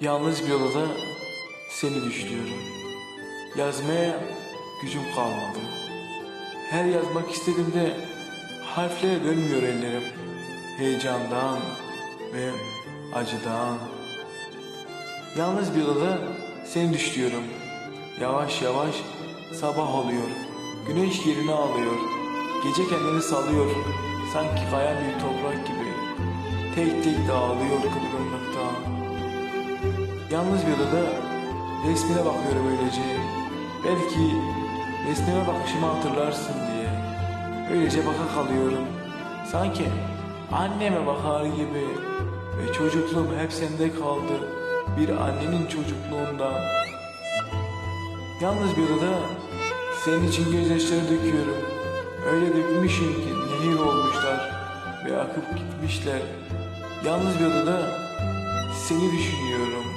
Yalnız bir odada seni düşünüyorum. Yazmaya gücüm kalmadı. Her yazmak istediğimde harflere dönmüyor ellerim. Heyecandan ve acıdan. Yalnız bir odada seni düşünüyorum. Yavaş yavaş sabah oluyor. Güneş yerini alıyor. Gece kendini salıyor. Sanki kayan bir toprak gibi. Tek tek dağılıyor kırgınlıktan. Yalnız bir odada resmine bakıyorum öylece. Belki resmime bakışımı hatırlarsın diye. Öylece baka kalıyorum. Sanki anneme bakar gibi. Ve çocukluğum hep sende kaldı. Bir annenin çocukluğundan. Yalnız bir odada senin için gözyaşları döküyorum. Öyle dökmüşüm ki nehir olmuşlar ve akıp gitmişler. Yalnız bir odada. Seni düşünüyorum.